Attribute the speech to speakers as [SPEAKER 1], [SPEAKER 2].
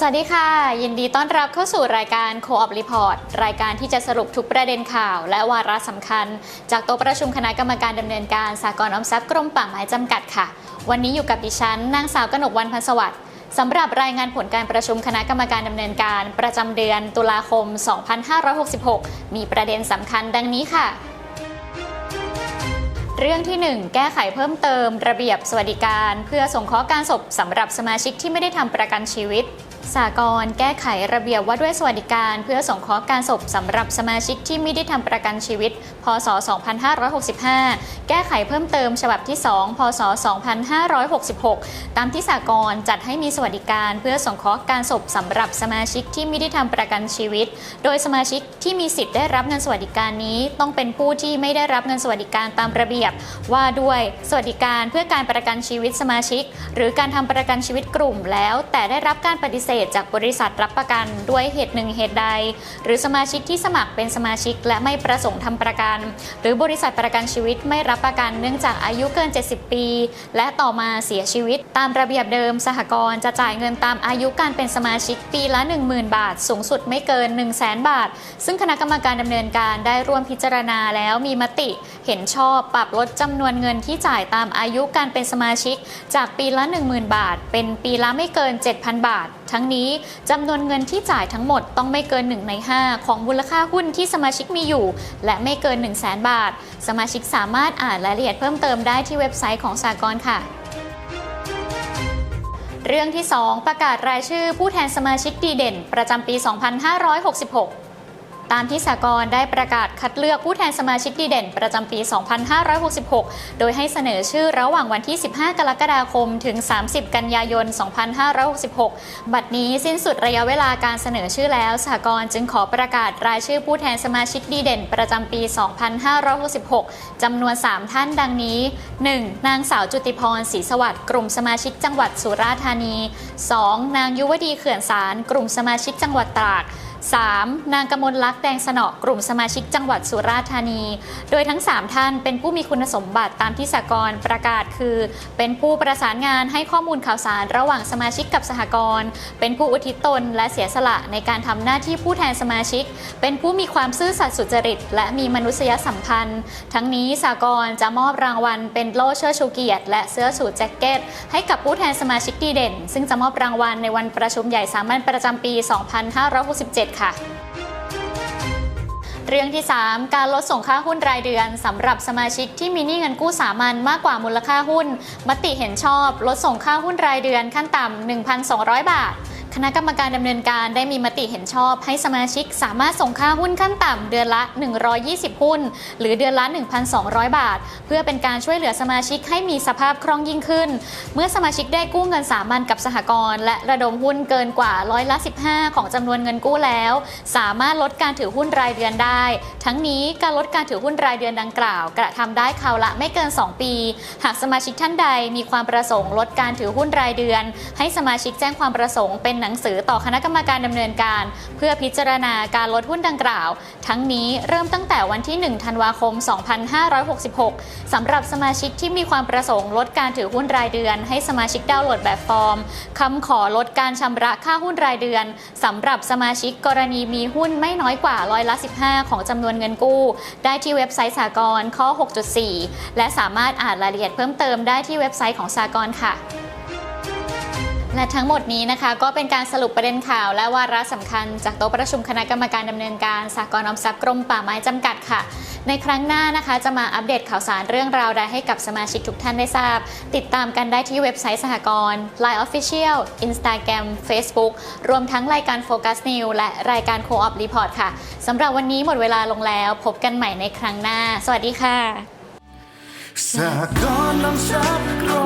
[SPEAKER 1] สวัสดีค่ะ ยินดีต้อนรับเข้าสู่รายการ Co-op Report รายการที่จะสรุปทุกประเด็นข่าว และวาระสำคัญ จากโต๊ะประชุมคณะกรรมการดำเนินการสากลอมทรัพย์กรมป่าไม้จำกัดค่ะ วันนี้อยู่กับดิฉันนางสาวกนกวันพันสวัสดิ์สำหรับรายงานผลการประชุมคณะกรรมการดำเนินการ ประจำเดือนตุลาคม 2566 มีประเด็นสำคัญดังนี้ค่ะเรื่องที่ 1 แก้ไขเพิ่มเติม ระเบียบสวัสดิการ เพื่อสงเคราะห์การศพสำหรับสมาชิกที่ไม่ได้ทำประกันชีวิต สากลแก้ไขระเบียบว่าด้วยสวัสดิการ เพื่อสงเคราะห์การศพสำหรับสมาชิกที่ไม่ได้ทำประกันชีวิต พศ 2565 แก้ไขเพิ่มเติมฉบับที่ 2 พศ 2566 ตามที่สากลจัดให้มีสวัสดิการเพื่อสงเคราะห์การศพสำหรับสมาชิกที่ไม่ได้ทำประกันชีวิต โดยสมาชิกที่มีสิทธิ์ได้รับเงินสวัสดิการนี้ ต้องเป็นผู้ที่ไม่ได้รับเงินสวัสดิการตามระเบียบ ว่าด้วยสวัสดิการเพื่อการประกันชีวิตสมาชิก หรือการทำประกันชีวิตกลุ่มแล้ว แต่ได้รับการปฏิเสธจากบริษัทรับประกันด้วยเหตุหนึ่งเหตุใด หรือสมาชิกที่สมัครเป็นสมาชิกและไม่ประสงค์ทำประกัน หรือบริษัทประกันชีวิตไม่รับประกันเนื่องจากอายุเกิน 70 ปี และต่อมาเสียชีวิต ตามระเบียบเดิม สหกรณ์จะจ่ายเงินตามอายุการเป็นสมาชิกปีละ 10,000 บาท สูงสุดไม่เกิน 1 0 0 0 0แบาท ซึ่งคณะกรรมการดำเนินการได้ร่วมพิจารณาแล้วมีมติ เห็นชอบปรับลดจำนวนเงินที่จ่ายตามอายุการเป็นสมาชิก จากปีละ 10,000 บาท เป็นปีละไม่เกิน 7,000 บาท ทั้งนี้จำนวนเงินที่จ่ายทั้งหมดต้องไม่เกิน 1 ใน 5 ของมูลค่าหุ้นที่สมาชิกมีอยู่ และไม่เกิน 1 0 0 0 0แบาท สมาชิกสามารถอ่านรายละเอียดเพิ่มเติมได้ที่เว็บไซต์ของสากลค่ะเรื่องที่ 2 ประกาศรายชื่อผู้แทนสมาชิกดีเด่น ประจำปี 2566 ตามที่สากลได้ประกาศคัดเลือกผู้แทนสมาชิกดีเด่น ประจำปี 2566 โดยให้เสนอชื่อระหว่างวันที่ 15 กรกฎาคม ถึง 30 กันยายน 2566 บัดนี้สิ้นสุดระยะเวลาการเสนอชื่อแล้วสากลจึงขอประกาศรายชื่อผู้แทนสมาชิกดีเด่น ประจำปี 2566 จำนวน 3 ท่านดังนี้ 1. นางสาวจุติพรศรีสวัสดิ์กลุ่มสมาชิกจังหวัดสุราษฎร์ธานี 2. นางยุวดีเขื่อนสารกลุ่มสมาชิกจังหวัดตราด 3. นางกมลลักษณ์แดงสนอกลุ่มสมาชิกจังหวัดสุราษฎร์ธานี โดยทั้ง 3 ท่านเป็นผู้มีคุณสมบัติตามที่สากลประกาศคือ เป็นผู้ประสานงานให้ข้อมูลข่าวสารระหว่างสมาชิกกับสหกรณ์เป็นผู้อุทิศตนและเสียสละในการทำหน้าที่ผู้แทนสมาชิก เป็นผู้มีความซื่อสัตย์สุจริต และมีมนุษยสัมพันธ์ ทั้งนี้สากลจะมอบรางวัล เป็นโล่เชิดชูเกียรติ และเสื้อสูทแจ็คเก็ต ให้กับผู้แทนสมาชิกดีเด่น ซึ่งจะมอบรางวัลในวันประชุมใหญ่สามัญประจำปี 2567ค่ะ เรื่องที่ 3 การลดส่งค่าหุ้นรายเดือนสำหรับสมาชิกที่มีหนี้เงินกู้สามัญมากกว่ามูลค่าหุ้น มติเห็นชอบ ลดส่งค่าหุ้นรายเดือนขั้นต่ำ1,200 บาท คณะกรรมการดำเนินการได้มีมติเห็นชอบ ให้สมาชิกสามารถส่งค่าหุ้นขั้นต่ำเดือนละ 120 หุ้น หรือเดือนละ 1,200 บาท เพื่อเป็นการช่วยเหลือสมาชิกให้มีสภาพคล่องยิ่งขึ้น เมื่อสมาชิกได้กู้เงินสามัญกับสหกรณ์และระดมหุ้นเกินกว่าร้อยละ 15 ของจำนวนเงินกู้แล้ว สามารถลดการถือหุ้นรายเดือนได้ ทั้งนี้การลดการถือหุ้นรายเดือนดังกล่าว กระทำได้คราวละไม่เกิน 2 ปี หากสมาชิกท่านใดมีความประสงค์ลดการถือหุ้นรายเดือน ให้สมาชิกแจ้งความประสงค์เป็นหนังสือต่อคณะกรรมการดำเนินการ เพื่อพิจารณาการลดหุ้นดังกล่าว ทั้งนี้เริ่มตั้งแต่วันที่ 1 ธันวาคม 2566สำหรับสมาชิกที่มีความประสงค์ลดการถือหุ้นรายเดือน ให้สมาชิกดาวน์โหลดแบบฟอร์มคำขอลดการชำระค่าหุ้นรายเดือนสำหรับสมาชิกกรณีมีหุ้นไม่น้อยกว่าร้อยละ 15 ของจำนวนเงินกู้ ได้ที่เว็บไซต์สากลข้อ 6.4 และสามารถอ่านรายละเอียดเพิ่มเติมได้ที่เว็บไซต์ของสากลค่ะ และทั้งหมดนี้นะคะก็เป็นการสรุปประเด็นข่าว และวาระสำคัญจากโต๊ะประชุมคณะกรรมการดำเนินการสากลออมทรัพย์กรมป่าไม้จำกัดค่ะ ในครั้งหน้านะคะ จะมาอัปเดตข่าวสารเรื่องราวใดให้กับสมาชิกทุกท่านได้ทราบ ติดตามกันได้ที่เว็บไซต์สหกรณ์ Line Official Instagram Facebook รวมทั้งรายการ Focus New และรายการ Co-op Report ค่ะสำหรับวันนี้หมดเวลาลงแล้ว พบกันใหม่ในครั้งหน้า สวัสดีค่ะ
[SPEAKER 2] สหกรณ์นำทรัพย์กรม